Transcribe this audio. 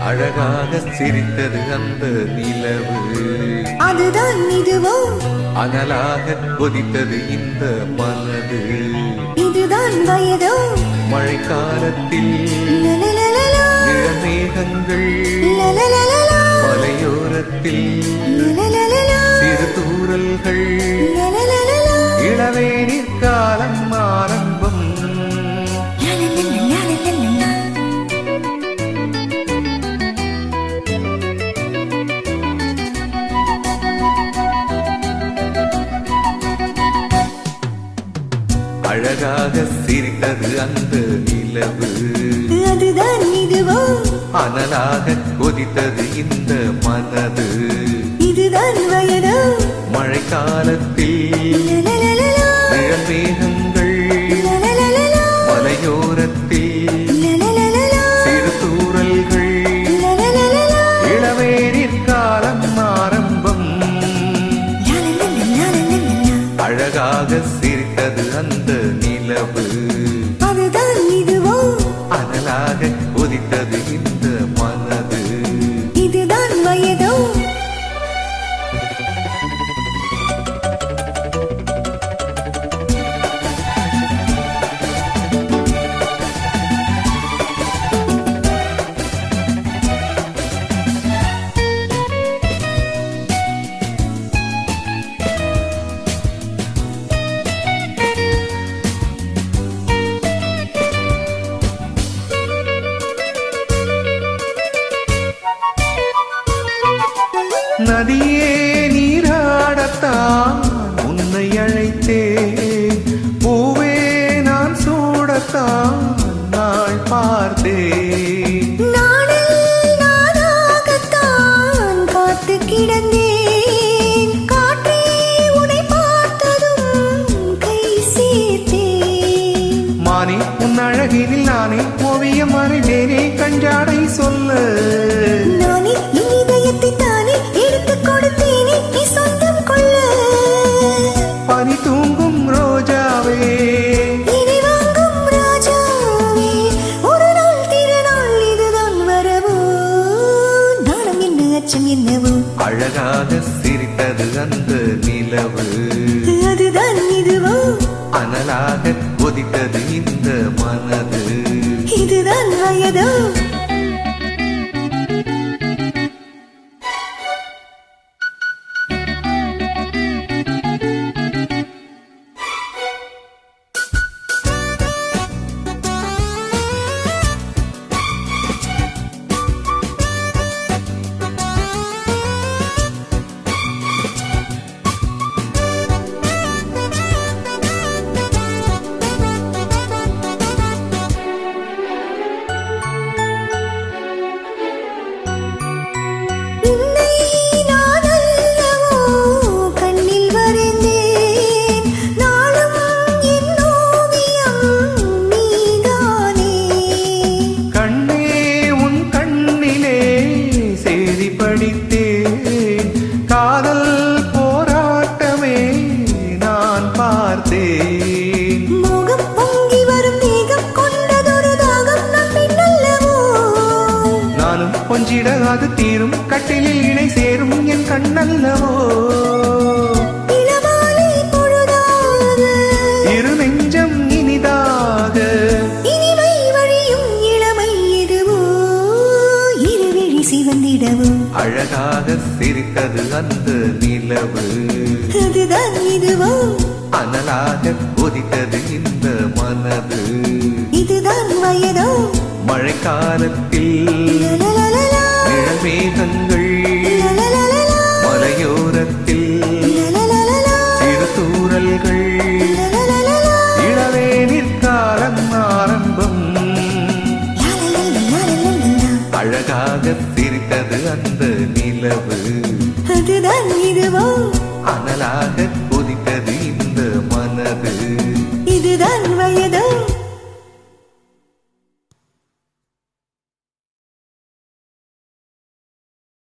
அழகாக சிரித்தது அந்த நிலவு. அதுதான் இதுவோ? அனலாக கொதித்தது இந்த மனது. இதுதான் வயதோ? மழைக்காலத்தில் லலலலலா, மலையோரத்தில் சிறு தூறல்கள் லலலலலா, இளவேனிற் அழகாக சிரித்தது அந்த நிலவு. அதுதான் இதுவோ? அனலாக கொதித்தது இந்த மனது. இதுதான் வயதோ? மழைக்காலத்தில் நானே ஓவியம் வரைந்தேனே கஞ்சாடை சொல்ல. நானே இதயத்தை தானே எடுத்துக் கொடுத்தேனே நீ சொந்தம் கொள்ள. பனி தூங்கும் ரோஜாவே. என்னவோ? அழகாக சிரித்தது அந்த நிலவு. அதுதான் இதுவோ? அனலாக கொதித்தது இந்த மனது. இதுதான் வயதோ? கொஞ்சிட அது தீரும். கட்டிலில் இணை சேரும். என் கண்ணல்லவோ. இரு நெஞ்சம் இனிதாக. அழகாக சிரித்தது அந்த நிலவு. அதுதான் இதுவோ. அனலாக கொதித்தது இந்த மனது. இதுதான் வயதோ. மழைக்காலத்தில் மேகங்கள் மலையோரத்தில் சிறுதூரல்கள் இளவேனிற்காலம் ஆரம்பம். அழகாக சிரித்தது அந்த நிலவு. அதுதான் இதுவோ? அனலாக கொதித்தது